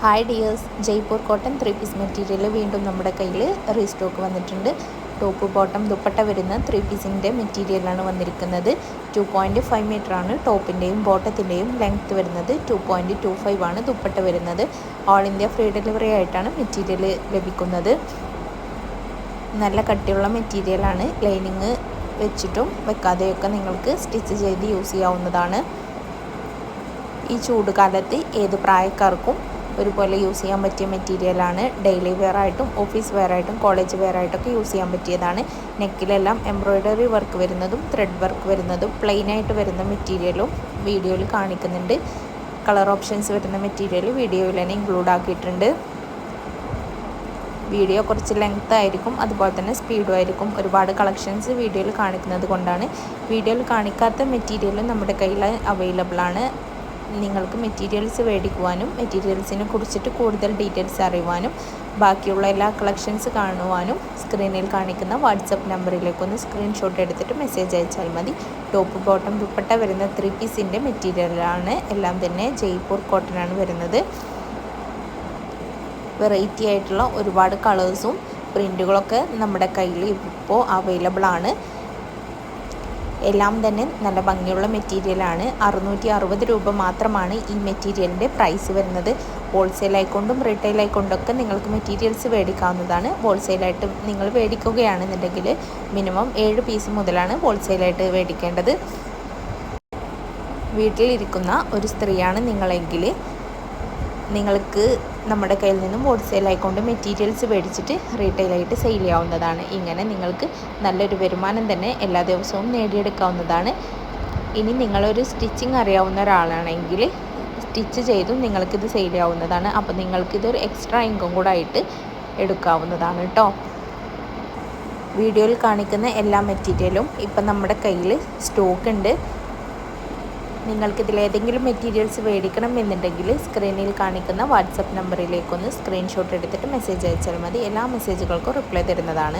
Hi dears Jaipur cotton three piece material വീണ്ടും നമ്മുടെ കയ്യിൽ റീസ്റ്റോക്ക് വന്നിട്ടുണ്ട്. ടോപ്പ് ബോട്ടം ദുപ്പട്ട വരുന്ന ത്രീ പീസിന്റെ മെറ്റീരിയലാണ് വന്നിരിക്കുന്നത്. ടു പോയിന്റ് ഫൈവ് മീറ്ററാണ് ടോപ്പിന്റെയും ബോട്ടത്തിന്റെയും ലെങ്ത്ത് വരുന്നത്. ടു പോയിന്റ് ടു ഫൈവ് ആണ് ദുപ്പട്ട വരുന്നത്. ഓൾ ഇന്ത്യ ഫ്രീ ഡെലിവറി ആയിട്ടാണ് മെറ്റീരിയൽ ലഭിക്കുന്നത്. നല്ല കട്ടിയുള്ള മെറ്റീരിയലാണ് ലൈനിങ് വെച്ചിട്ടും വെക്കാതെയൊക്കെ നിങ്ങൾക്ക് സ്റ്റിച്ച് ചെയ്ത് യൂസ് ചെയ്യാവുന്നതാണ്. ഈ ചൂടുകാലത്ത് ഏത് പ്രായക്കാർക്കും ഒരുപോലെ യൂസ് ചെയ്യാൻ പറ്റിയ മെറ്റീരിയലാണ്. ഡെയിലി വെയർ ആയിട്ടും ഓഫീസ് വെയർ ആയിട്ടും കോളേജ് വെയർ ആയിട്ടൊക്കെ യൂസ് ചെയ്യാൻ പറ്റിയതാണ്. നെക്കിലെല്ലാം എംബ്രോയ്ഡറി വർക്ക് വരുന്നതും ത്രെഡ് വർക്ക് വരുന്നതും പ്ലെയിൻ ആയിട്ട് വരുന്ന മെറ്റീരിയലും വീഡിയോയിൽ കാണിക്കുന്നുണ്ട്. കളർ ഓപ്ഷൻസ് വരുന്ന മെറ്റീരിയൽ വീഡിയോയിൽ തന്നെ ഇൻക്ലൂഡ് ആക്കിയിട്ടുണ്ട്. വീഡിയോ കുറച്ച് ലെങ്ത് ആയിരിക്കും അതുപോലെ തന്നെ സ്പീഡും ആയിരിക്കും. ഒരുപാട് കളക്ഷൻസ് വീഡിയോയിൽ കാണിക്കുന്നത് കൊണ്ടാണ്. വീഡിയോയിൽ കാണിക്കാത്ത മെറ്റീരിയലും നമ്മുടെ കയ്യിൽ അവൈലബിൾ ആണ്. നിങ്ങൾക്ക് മെറ്റീരിയൽസ് മേടിക്കുവാനും മെറ്റീരിയൽസിനെ കുറിച്ചിട്ട് കൂടുതൽ ഡീറ്റെയിൽസ് അറിയുവാനും ബാക്കിയുള്ള എല്ലാ കളക്ഷൻസ് കാണുവാനും സ്ക്രീനിൽ കാണിക്കുന്ന വാട്സപ്പ് നമ്പറിലേക്കൊന്ന് സ്ക്രീൻഷോട്ട് എടുത്തിട്ട് മെസ്സേജ് അയച്ചാൽ മതി. ടോപ്പ് ബോട്ടം ദുപ്പട്ട വരുന്ന ത്രീ പീസിന്റെ മെറ്റീരിയലാണ് എല്ലാം തന്നെ ജയ്പൂർ കോട്ടനാണ് വരുന്നത്. വെറൈറ്റി ആയിട്ടുള്ള ഒരുപാട് കളേഴ്സും പ്രിന്റുകളൊക്കെ നമ്മുടെ കയ്യിൽ ഇപ്പോൾ അവൈലബിൾ ആണ്. എല്ലാം തന്നെ നല്ല ഭംഗിയുള്ള മെറ്റീരിയലാണ് അറുന്നൂറ്റി അറുപത് രൂപ മാത്രമാണ് ഈ മെറ്റീരിയലിന്റെ പ്രൈസ് വരുന്നത്. ഹോൾസെയിൽ ആയിക്കൊണ്ടും റീറ്റെയിൽ ആയിക്കൊണ്ടൊക്കെ നിങ്ങൾക്ക് മെറ്റീരിയൽസ് മേടിക്കാവുന്നതാണ്. ഹോൾസെയിലായിട്ട് നിങ്ങൾ മേടിക്കുകയാണെന്നുണ്ടെങ്കിൽ മിനിമം ഏഴ് പീസ് മുതലാണ് ഹോൾസെയിലായിട്ട് മേടിക്കേണ്ടത്. വീട്ടിലിരിക്കുന്ന ഒരു സ്ത്രീയാണ് നിങ്ങളെങ്കിൽ നിങ്ങൾക്ക് നമ്മുടെ കയ്യിൽ നിന്നും ഹോൾസെയിൽ ആയിക്കൊണ്ട് മെറ്റീരിയൽസ് മേടിച്ചിട്ട് റീറ്റെയിലായിട്ട് സെയിൽ ചെയ്യാവുന്നതാണ്. ഇങ്ങനെ നിങ്ങൾക്ക് നല്ലൊരു വരുമാനം തന്നെ എല്ലാ ദിവസവും നേടിയെടുക്കാവുന്നതാണ്. ഇനി നിങ്ങളൊരു സ്റ്റിച്ചിങ് അറിയാവുന്ന ഒരാളാണെങ്കിൽ സ്റ്റിച്ച് ചെയ്തും നിങ്ങൾക്കിത് സെയിൽ ചെയ്യാവുന്നതാണ്. അപ്പോൾ നിങ്ങൾക്കിതൊരു എക്സ്ട്രാ ഇൻകം കൂടെ ആയിട്ട് എടുക്കാവുന്നതാണ് കേട്ടോ വീഡിയോയിൽ കാണിക്കുന്ന എല്ലാ മെറ്റീരിയലും ഇപ്പം നമ്മുടെ കയ്യിൽ സ്റ്റോക്ക് ഉണ്ട്. നിങ്ങൾക്ക് ഇതിലേതെങ്കിലും മെറ്റീരിയൽസ് മേടിക്കണം എന്നുണ്ടെങ്കിൽ സ്ക്രീനിൽ കാണിക്കുന്ന വാട്സപ്പ് നമ്പറിലേക്കൊന്ന് സ്ക്രീൻഷോട്ട് എടുത്തിട്ട് മെസ്സേജ് അയച്ചാൽ മതി. എല്ലാ മെസ്സേജുകൾക്കും റിപ്ലൈ തരുന്നതാണ്.